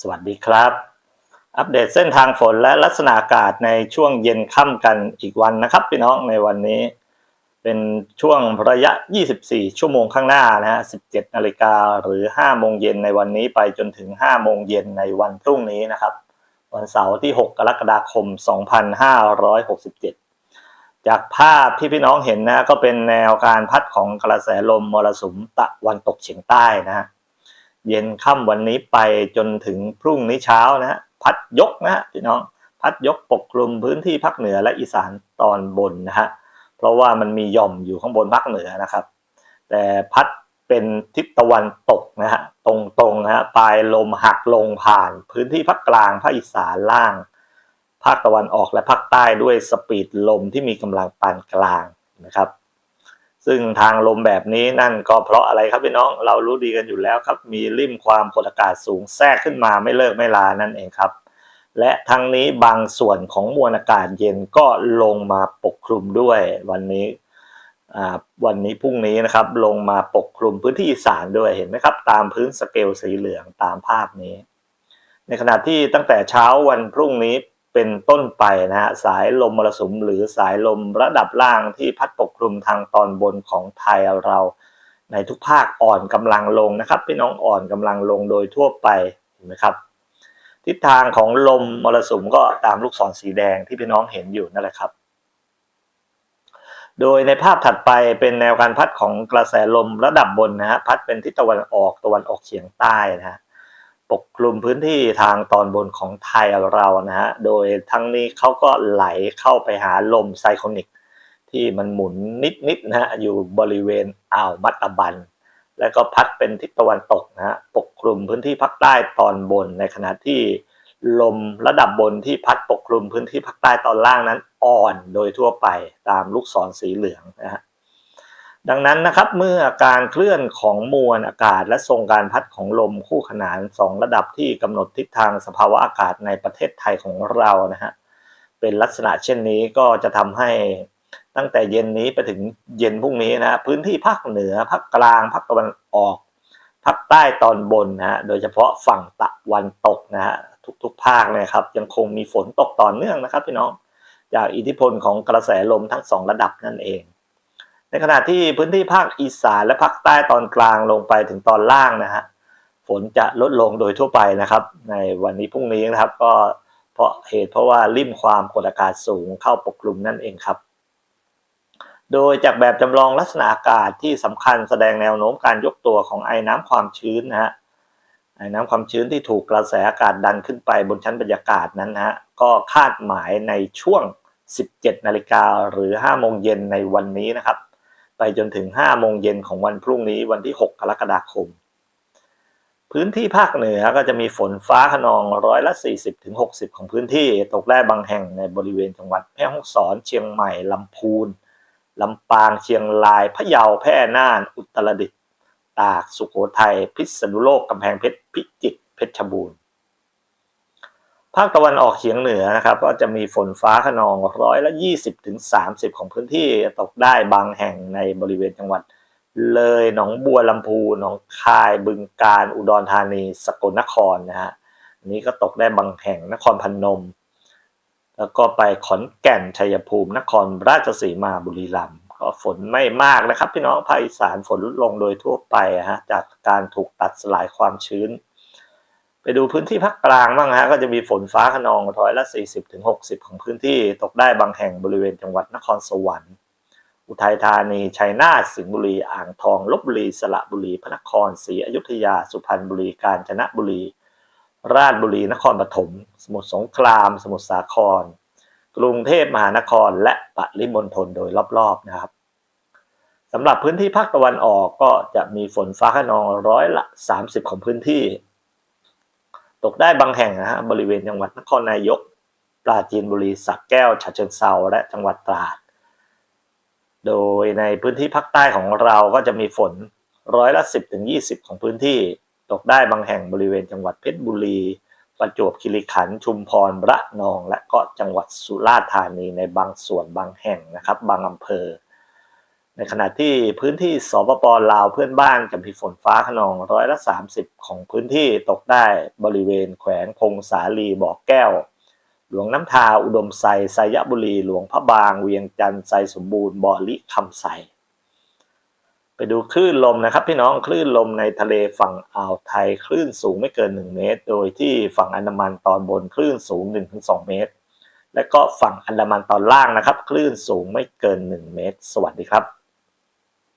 สวัสดีครับ อัปเดตเส้นทางฝนและลักษณะอากาศในช่วงเย็นค่ำกันอีกวันนะครับพี่น้องในวันนี้ เป็นช่วงระยะ 24 ชั่วโมงข้างหน้านะฮะ 17นาฬิกาหรือ 5 โมงเย็นในวันนี้ไปจนถึง 5 โมงเย็นในวันพรุ่งนี้นะครับ วันเสาร์ที่ 6 กรกฎาคม 2567 จากภาพที่พี่น้องเห็นนะก็เป็นแนวการพัดของกระแสลมมรสุมตะวันตกเฉียงใต้นะฮะ เย็นค่ำวันนี้ไปจนถึงพรุ่งนี้เช้านะฮะพัดยกนะฮะพี่น้องพัดยกปกคลุมพื้นที่ภาคเหนือและอีสานตอนบนนะฮะเพราะว่ามันมีหย่อมอยู่ข้างบนภาคเหนือนะครับ แต่พัดเป็นทิศตะวันตกนะฮะตรงๆนะฮะปลายลมหักลงผ่าน พื้นที่ภาคกลางภาคอีสานล่าง ภาคตะวันออกและภาคใต้ด้วยสปีดลมที่มีกำลังปานกลางนะครับ ซึ่งทางลมแบบนี้นั่นก็เพราะอะไรครับพี่น้องเรารู้ดีกันอยู่แล้วครับ มีริมความกดอากาศสูงแทรกขึ้นมาไม่เลิกไม่ลานั่นเองครับ และทั้งนี้บางส่วนของมวลอากาศเย็นก็ลงมาปกคลุมด้วยวันนี้วันนี้พรุ่งนี้นะครับลงมาปกคลุมพื้นที่อีสานด้วยเห็นไหมครับ ตามพื้นสเกลสีเหลืองตามภาพนี้ ในขณะที่ตั้งแต่เช้าวันพรุ่งนี้ เป็นต้นไปนะฮะสายลมมรสุมหรือสายลมระดับล่างที่พัดปกคลุมทางตอนบนของไทยเรา ในทุกภาคอ่อนกำลังลงนะครับพี่น้องอ่อนกำลังลงโดยทั่วไปเห็นไหมครับ ทิศทางของลมมรสุมก็ตามลูกศรสีแดงที่พี่น้องเห็นอยู่นั่นแหละครับ โดยในภาพถัดไปเป็นแนวการพัดของกระแสลมระดับบนนะฮะพัดเป็นทิศตะวันออกตะวันออกเฉียงใต้นะฮะ ปกคลุมพื้นที่ทางตอนบนของไทยเรานะฮะ โดยทั้งนี้เขาก็ไหลเข้าไปหาลมไซโคนิก ที่มันหมุนนิดๆนะฮะอยู่บริเวณอ่าวมัตตบัน แล้วก็พัดเป็นทิศตะวันตกนะฮะปกคลุมพื้นที่ภาคใต้ตอนบนในขณะที่ลมระดับบนที่พัดปกคลุมพื้นที่ภาคใต้ตอนล่างนั้นอ่อนโดยทั่วไปตามลูกศรสีเหลืองนะฮะ ดังนั้นนะครับเมื่อการเคลื่อนของมวลอากาศและทรงการพัดของลมคู่ขนานสองระดับที่กำหนดทิศทางสภาวะอากาศในประเทศไทยของเรานะฮะเป็นลักษณะเช่นนี้ก็จะทำให้ตั้งแต่เย็นนี้ไปถึงเย็นพรุ่งนี้นะพื้นที่ภาคเหนือภาคกลางภาคตะวันออกภาคใต้ตอนบนนะฮะโดยเฉพาะฝั่งตะวันตกนะฮะทุกๆภาคเลยครับ ยังคงมีฝนตกต่อเนื่องนะครับพี่น้อง จากอิทธิพลของกระแสลมทั้งสองระดับนั่นเอง ในขณะที่พื้นที่ภาคอีสานและภาคใต้ตอนกลางลงไปถึงตอนล่างนะฮะฝนจะลดลงโดยทั่วไปนะครับ ในวันนี้พรุ่งนี้นะครับ ก็เพราะเหตุเพราะว่าริมความกดอากาศสูงเข้าปกคลุมนั่นเองครับ โดยจากแบบจำลองลักษณะอากาศที่สำคัญแสดงแนวโน้มการยกตัวของไอ้น้ำความชื้นนะฮะไอ้น้ำความชื้นที่ถูกกระแสอากาศดันขึ้นไปบนชั้นบรรยากาศนั้นนะฮะก็คาดหมายในช่วง 17 นาฬิกาหรือ 5 โมงเย็นในวันนี้นะครับ ไปจนถึง5โมงเย็นของวันพรุ่งนี้วันที่ 6 กรกฎาคม พื้นที่ภาคเหนือก็จะมีฝนฟ้าขนองร้อยละ 40ถึง60 ของพื้นที่ตกได้บางแห่งในบริเวณจังหวัดแพร่ฮ่องสอน เชียงใหม่ลำพูนลำปางเชียงรายพะเยาแพร่น่าน อุตรดิตถ์ตากสุโขทัยพิษณุโลกกำแพงเพชรพิจิตรเพชรบูรณ์ ภาคตะวันออกเฉียงเหนือนะครับ ก็จะมีฝนฟ้าขนองร้อยละ20ถึง30ของพื้นที่ตกได้บางแห่งในบริเวณจังหวัด เลยหนองบัวลำพูหนองคายบึงกาฬอุดรธานี สกลนครนะฮะนี้ก็ตกได้บางแห่งนครพนม แล้วก็ไปขอนแก่นชัยภูมิ นครราชสีมาบุรีรัมย์ก็ฝนไม่มากนะครับ พี่น้องภาคอีสานฝนลดลงโดยทั่วไปฮะจากการถูกตัดสลายความชื้น ไปดูพื้นที่ภาคกลางบ้างฮะก็จะมีฝนฟ้าขนองร้อยละ 40ถึง60 ของพื้นที่ตกได้บางแห่งบริเวณจังหวัดนครสวรรค์ อุทัยธานี ชัยนาท สิงห์บุรี อ่างทอง ลบบุรี สระบุรี พระนคร ศรีอยุธยา สุพรรณบุรี กาญจนบุรี ราชบุรี นครปฐม สมุทรสงคราม สมุทรสาคร กรุงเทพมหานคร และปริมณฑลโดยรอบๆนะครับสำหรับพื้นที่ภาคตะวันออกก็จะมีฝนฟ้าขนองร้อยละ 30 ของพื้นที่ ตกได้บางแห่งนะฮะบริเวณจังหวัดนครนายก ปราจีนบุรีสักแก้วฉะเชิงเซาและจังหวัดตราด โดยในพื้นที่ภาคใต้ของเราก็จะมีฝนร้อยละ 10ถึง20 ของพื้นที่ ตกได้บางแห่งบริเวณจังหวัดเพชรบุรี ประจวบคีรีขันธ์ชุมพรระนอง และก็จังหวัดสุราษฎร์ธานีในบางส่วนบางแห่งนะครับ บางอำเภอ ขณะที่พื้นที่สปปลาวเพื่อนบ้านจะมีฝนฟ้าขนองร้อยละ 30 ของพื้นที่ตกได้บริเวณแขวงพงสาลีบ่อแก้ว หลวงน้ำทาอุดมไซไซยบุรี หลวงพระบาง เวียงจันทร์ไซสมบูรณ์บ่อลิคำไซไปดูคลื่นลมนะครับพี่น้องคลื่นลมในทะเลฝั่งอ่าวไทยคลื่นสูงไม่เกิน 1 เมตร โดยที่ฝั่งอันดามันตอนบนคลื่นสูง 1-2 เมตร และก็ฝั่งอันดามันตอนล่างนะครับ คลื่นสูงไม่เกิน 1 เมตร สวัสดีครับ